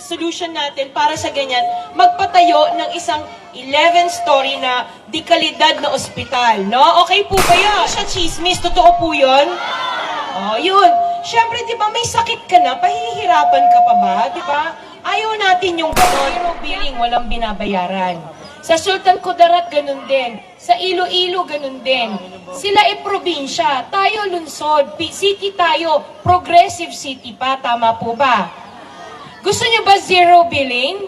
solution natin para sa ganyan, magpatayo ng isang 11-story na dekalidad na ospital, no? Okay po ba yun? Siya chismis, totoo po yun? Oh, yun. Siyempre, di ba, may sakit ka na, pahihirapan ka pa ba? Di ba? Ayaw natin yung gano'n. Zero billing, walang binabayaran. Sa Sultan Kudarat, ganun din. Sa Iloilo, ganun din. Sila ay probinsya. Tayo, lungsod. P- City tayo. Progressive city pa. Tama po ba? Gusto niyo ba zero billing?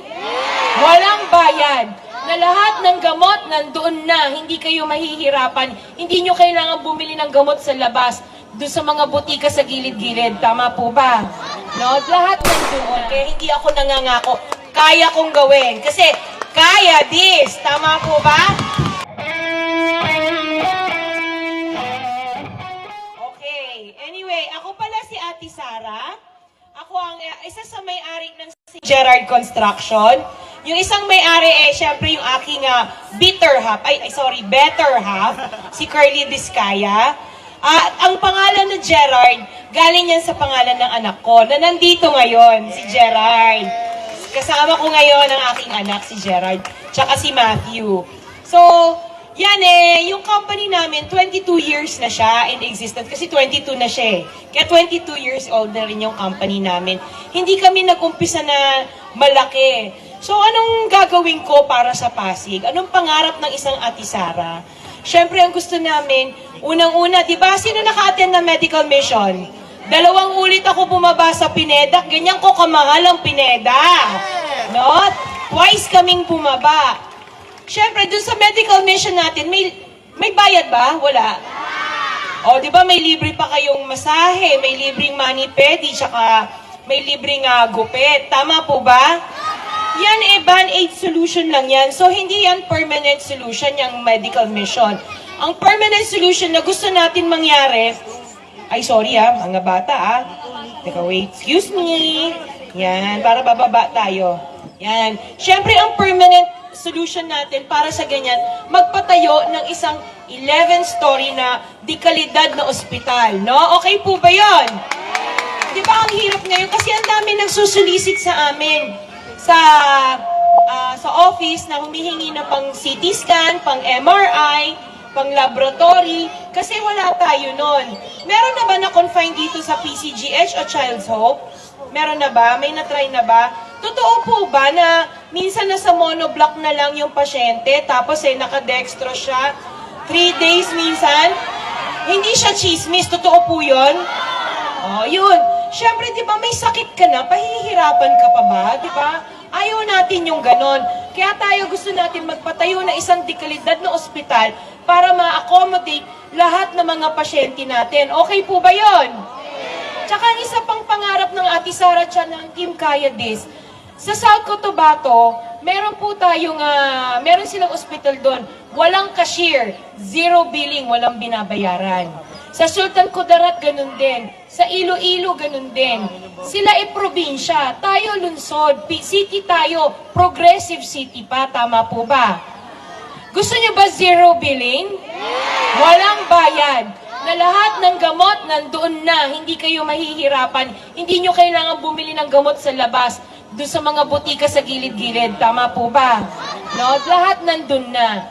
Walang bayad. Na lahat ng gamot nandoon na, hindi kayo mahihirapan. Hindi niyo kailangan bumili ng gamot sa labas, doon sa mga butika sa gilid-gilid. Tama po ba? No? Lahat nandoon. Kaya hindi ako nangangako. Kaya kong gawin. Kasi kaya this. Tama po ba? Okay. Anyway, ako pala si Ate Sara. Ako ang uh, isa sa may-ari ng si Gerard Construction. Yung isang may-ari eh, syempre yung aking uh, bitter half, ay, ay, sorry, better half, si Curly Discaya. At ang pangalan ng Gerard, galing yan sa pangalan ng anak ko, na nandito ngayon, si Gerard. Kasama ko ngayon ang aking anak, si Gerard, tsaka si Matthew. So, yan eh, yung company namin, 22 years na siya in existence kasi 22 na siya eh. Kaya 22 years old na rin yung company namin. Hindi kami nag-umpisa na malaki. So anong gagawin ko para sa Pasig? Anong pangarap ng isang Ate Sara? Siyempre ang gusto namin, unang-una, di ba, sino naka-attend na medical mission? Dalawang ulit ako bumaba sa Pineda, ganyan ko kamahal ang Pineda. No? Twice kaming bumaba. Siyempre, dun sa medical mission natin, may, may bayad ba? Wala. O, di ba may libre pa kayong masahe, may libreng mani pedi, tsaka may libreng uh, gupit. Tama po ba? Yan eh, band-aid solution lang yan. So, hindi yan permanent solution, yung medical mission. Ang permanent solution na gusto natin mangyari, ay, sorry ah, mga bata ah. Teka, wait. Excuse me. Yan, para bababa tayo. Yan. Siyempre, ang permanent solution natin para sa ganyan, magpatayo ng isang 11-story na dekalidad na ospital, no? Okay po ba yon? Di ba ang hirap ngayon? Kasi ang dami nagsusulisit sa amin sa ah, sa office na humihingi na pang CT scan, pang MRI, pang laboratory, kasi wala tayo nun. Meron na ba na-confine dito sa PCGH o Child's Hope? Meron na ba? May na-try na ba? Totoo po ba na minsan nasa monoblock na lang yung pasyente, tapos eh nakadextro siya? Three days minsan? Hindi siya chismis, totoo po yun? Oh, yun. Siyempre, di ba, may sakit ka na, pahihirapan ka pa ba? Di ba? Ayaw natin yung ganon. Kaya tayo gusto natin magpatayo na isang dekalidad na ospital para ma-accommodate lahat ng mga pasyente natin. Okay po ba yon? Tsaka ang isa pang pangarap ng Ate Sara Chan ng Team Kaya This, sa South Cotabato, meron po tayong, ah, meron silang ospital doon. Walang cashier, zero billing, walang binabayaran. Sa Sultan Kudarat, ganun din. Sa Iloilo, ganun din. Sila ay probinsya. Tayo, lungsod. P- City tayo. Progressive city pa. Tama po ba? Gusto niyo ba zero billing? Walang bayad. Na lahat ng gamot nandoon na. Hindi kayo mahihirapan. Hindi niyo kailangan bumili ng gamot sa labas. Doon sa mga butika sa gilid-gilid. Tama po ba? No? Lahat nandun na.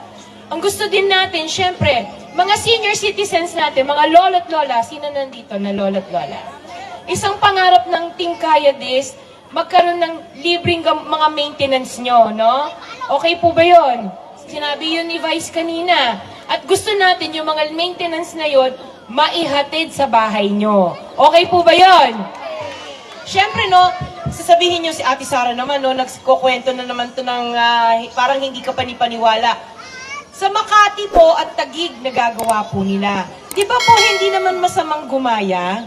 Ang gusto din natin, syempre, mga senior citizens natin, mga lolo't lola, sino nandito na lolo't lola? Isang pangarap ng Team Kaya magkaroon ng libreng mga maintenance nyo, no? Okay po ba yon? Sinabi yun ni Vice kanina. At gusto natin yung mga maintenance na yon maihatid sa bahay nyo. Okay po ba yon? Siyempre, no, sasabihin nyo si Ate Sara naman, no, nagkukwento na naman to ng ah, parang hindi ka panipaniwala. Sa Makati po at Tagig nagagawa po nila. Di ba po hindi naman masamang gumaya?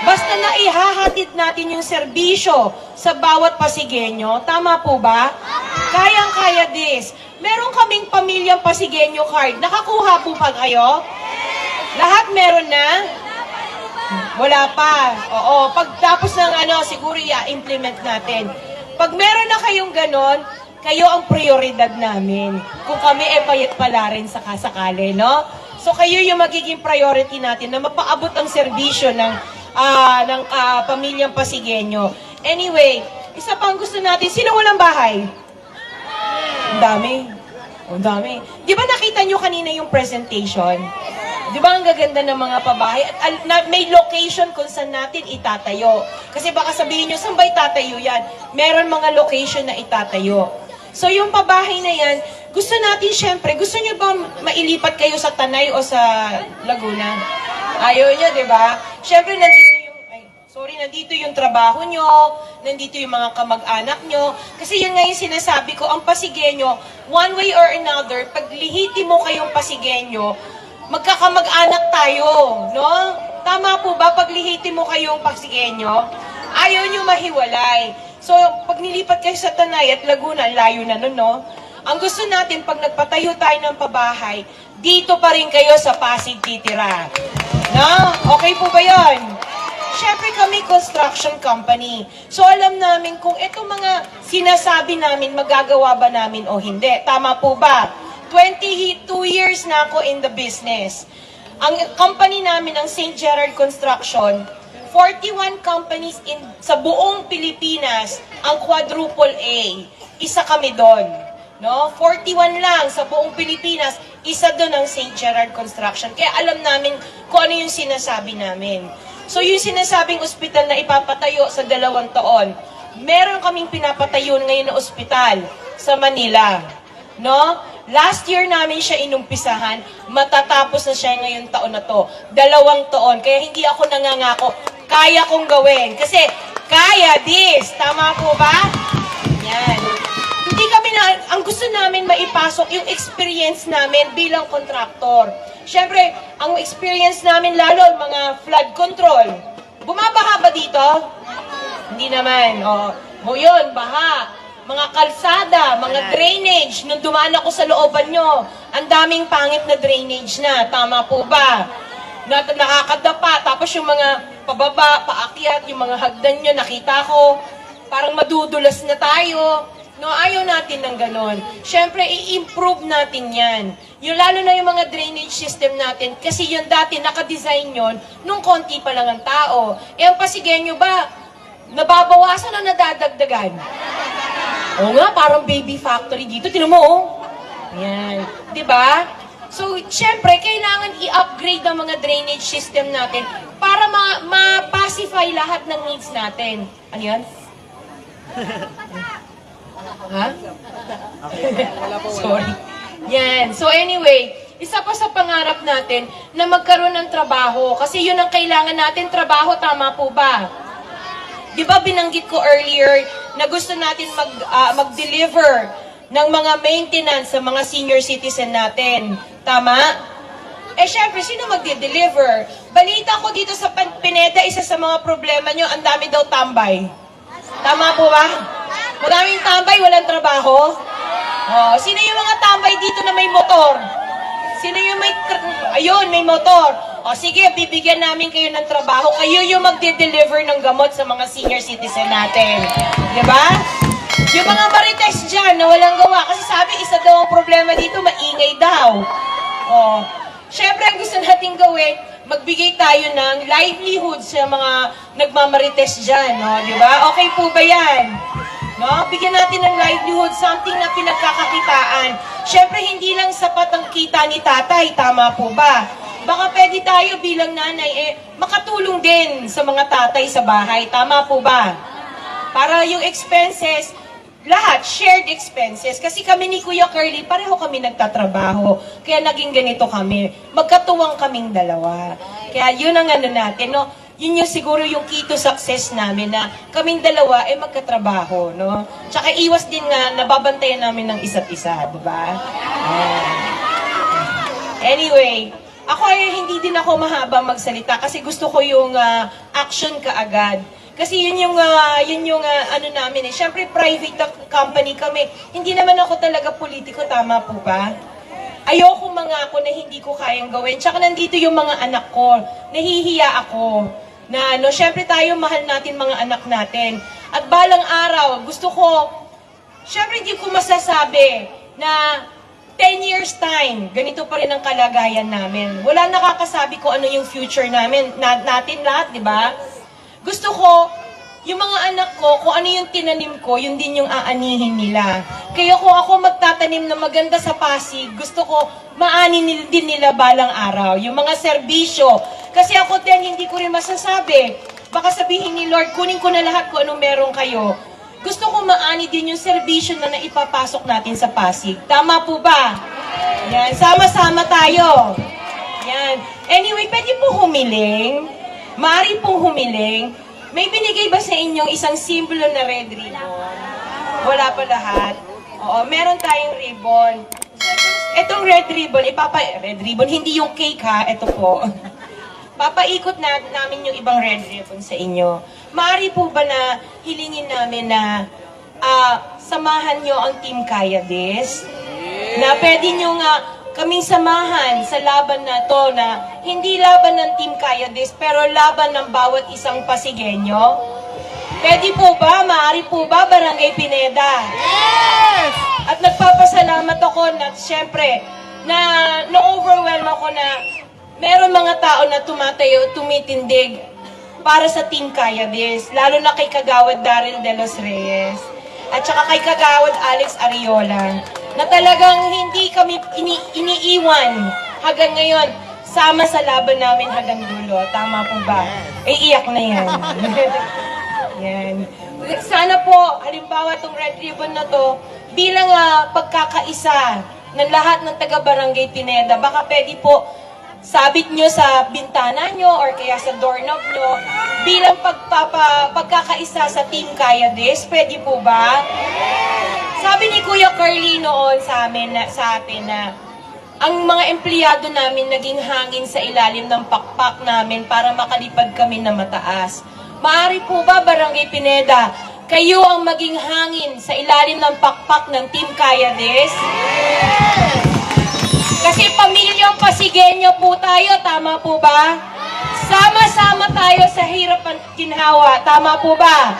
Basta na ihahatid natin yung serbisyo sa bawat pasigenyo. Tama po ba? Kayang-kaya this. Meron kaming pamilyang pasigenyo card. Nakakuha po pa kayo? Lahat meron na? Wala pa. Oo. Pagtapos ng ano, siguro i-implement natin. Pag meron na kayong ganon, kayo ang prioridad namin. Kung kami e payat pala rin sa kasakali, no? So kayo yung magiging priority natin na mapaabot ang serbisyo ng ah, ng ah, pamilyang Pasigenyo. Anyway, Isa pa ang gusto natin, sino walang bahay? Ang dami. Ang dami. Di ba nakita nyo kanina yung presentation? Di ba ang gaganda ng mga pabahay? At na, may location kung saan natin itatayo. Kasi baka sabihin nyo, saan ba itatayo yan? Meron mga location na itatayo. So yung pabahay na yan, gusto natin syempre, gusto nyo ba mailipat kayo sa Tanay o sa Laguna? Ayaw nyo, di ba? Syempre, nandito yung, ay, sorry, nandito yung trabaho nyo, nandito yung mga kamag-anak nyo. Kasi yun nga yung sinasabi ko, ang Pasigenyo, one way or another, pag lihiti mo kayong Pasigenyo, magkakamag-anak tayo, no? Tama po ba, pag lihiti mo kayong Pasigenyo, ayaw nyo mahiwalay. So, pag nilipat kayo sa Tanay at Laguna, layo na nun, no? Ang gusto natin, pag nagpatayo tayo ng pabahay, dito pa rin kayo sa Pasig titira. No? Okay po ba yon? Siyempre kami construction company. So alam namin kung itong mga sinasabi namin, magagawa ba namin o hindi. Tama po ba? 22 years na ako in the business. Ang company namin, ang St. Gerard Construction, 41 companies in sa buong Pilipinas ang quadruple A. Isa kami doon. No? 41 lang sa buong Pilipinas, isa doon ang St. Gerard Construction. Kaya alam namin kung ano yung sinasabi namin. So yung sinasabing ospital na ipapatayo sa dalawang taon, meron kaming pinapatayo ngayon na ospital sa Manila. No? Last year namin siya inumpisahan, matatapos na siya ngayong taon na to. Dalawang taon. Kaya hindi ako nangangako, kaya kong gawin. Kasi kaya this. Tama po ba? Yan. Hindi kami na, ang gusto namin maipasok yung experience namin bilang kontraktor. Siyempre, ang experience namin lalo, mga flood control. Bumabaha ba dito? Hindi naman. O, o yun, baha. Mga kalsada, mga drainage. Nung dumaan ako sa looban nyo, ang daming pangit na drainage na. Tama po ba? Na, nakakadapa. Tapos yung mga pababa, paakyat, yung mga hagdan nyo, nakita ko. Parang madudulas na tayo. No, ayaw natin ng ganon. Siyempre, i-improve natin yan. Yung lalo na yung mga drainage system natin, kasi yun dati, nakadesign yun, nung konti pa lang ang tao. Eh, ang pasigenyo ba, nababawasan o nadadagdagan? Oo nga, parang baby factory dito. Tinan mo, oh. Yan. Di ba? So, syempre, kailangan i-upgrade ang mga drainage system natin para ma- ma-pacify lahat ng needs natin. Ano yan? ha? Sorry. Yan. So anyway, isa pa sa pangarap natin na magkaroon ng trabaho. Kasi yun ang kailangan natin, trabaho, tama po ba? Di ba binanggit ko earlier na gusto natin mag, ah, mag-deliver ng mga maintenance sa mga senior citizen natin. Tama? Eh syempre, sino magde-deliver? Balita ko dito sa Pineda, isa sa mga problema nyo, ang dami daw tambay. Tama po ba? Maraming tambay, walang trabaho? Oh, sino yung mga tambay dito na may motor? Sino yung may, ayun, may motor? O sige, bibigyan namin kayo ng trabaho. Kayo yung magde-deliver ng gamot sa mga senior citizen natin. Di ba? Yung mga marites dyan na walang gawa. Kasi sabi, isa daw ang problema dito, maingay daw. Oh. Siyempre, ang gusto natin gawin, magbigay tayo ng livelihood sa mga nagmamarites dyan. No? Di ba? Okay po ba yan? No? Bigyan natin ng livelihood, something na pinagkakakitaan. Siyempre, hindi lang sapat ang kita ni tatay. Tama po ba? Baka pwede tayo bilang nanay, eh, makatulong din sa mga tatay sa bahay. Tama po ba? Para yung expenses, lahat, shared expenses. Kasi kami ni Kuya Curly, pareho kami nagtatrabaho. Kaya naging ganito kami. Magkatuwang kaming dalawa. Kaya yun ang ano natin, no? Yun yung siguro yung key to success namin na kaming dalawa ay magkatrabaho, no? Tsaka iwas din nga, nababantayan namin ng isa't isa, di ba? Ayan. Anyway, ako ay hindi din ako mahaba magsalita kasi gusto ko yung ah, action kaagad. Kasi yun yung ah, yun yung ah, ano namin eh. Syempre private company kami. Hindi naman ako talaga politiko, tama po ba? Ayoko mga ako na hindi ko kayang gawin. Tsaka nandito yung mga anak ko. Nahihiya ako. Na ano, syempre tayo mahal natin mga anak natin. At balang araw, gusto ko, syempre hindi ko masasabi na 10 years time, ganito pa rin ang kalagayan namin. Wala nakakasabi ko ano yung future namin, na, natin lahat, di ba? Gusto ko, yung mga anak ko, kung ano yung tinanim ko, yun din yung aanihin nila. Kaya kung ako magtatanim na maganda sa Pasig, gusto ko maani nil- din nila balang araw. Yung mga serbisyo. Kasi ako din, hindi ko rin masasabi. Baka sabihin ni Lord, kunin ko na lahat kung anong meron kayo. Gusto ko maani din yung serbisyo na naipapasok natin sa Pasig. Tama po ba? Yan, sama-sama tayo. Yan. Anyway, pwede po humiling. Maaari pong humiling. May binigay ba sa inyong isang simbolo na red ribbon? Wala pa lahat. Oo, meron tayong ribbon. Itong red ribbon, ipapa... Red ribbon, hindi yung cake ha. Ito po. Papaikot na, namin yung ibang red ribbon sa inyo. Maaari po ba na hilingin namin na ah, samahan nyo ang Team Kaya This? Na pwede nyo nga kaming samahan sa laban na to na hindi laban ng Team Kaya This, pero laban ng bawat isang Pasigenyo. Pwede po ba? Maaari po ba, Barangay Pineda? Yes! At nagpapasalamat ako na siyempre na na-overwhelm ako na meron mga tao na tumatayo, tumitindig para sa Team Kaya This. Lalo na kay Kagawad Daryl De Los Reyes. At saka kay Kagawad Alex Ariola. Na talagang hindi kami ini- iniiwan hanggang ngayon. Sama sa laban namin hanggang dulo. Tama po ba? Eh, iyak na yan. Yan. Sana po, halimbawa itong red ribbon na to, bilang ah, pagkakaisa ng lahat ng taga-barangay Pineda, baka pwede po sabit nyo sa bintana nyo or kaya sa doorknob nyo bilang pagpapa, pagkakaisa sa Team Kaya This. Pwede po ba? Sabi ni Kuya Carly noon sa amin na, sa atin na ang mga empleyado namin naging hangin sa ilalim ng pakpak namin para makalipad kami na mataas. Maari po ba, Barangay Pineda, kayo ang maging hangin sa ilalim ng pakpak ng Team Kaya This? Kasi pamilyang Pasigenyo po tayo, tama po ba? Sama-sama tayo sa hirap at ginhawa, tama po ba?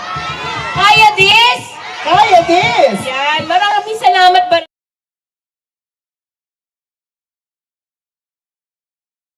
Kaya this? Kaya this! Yan,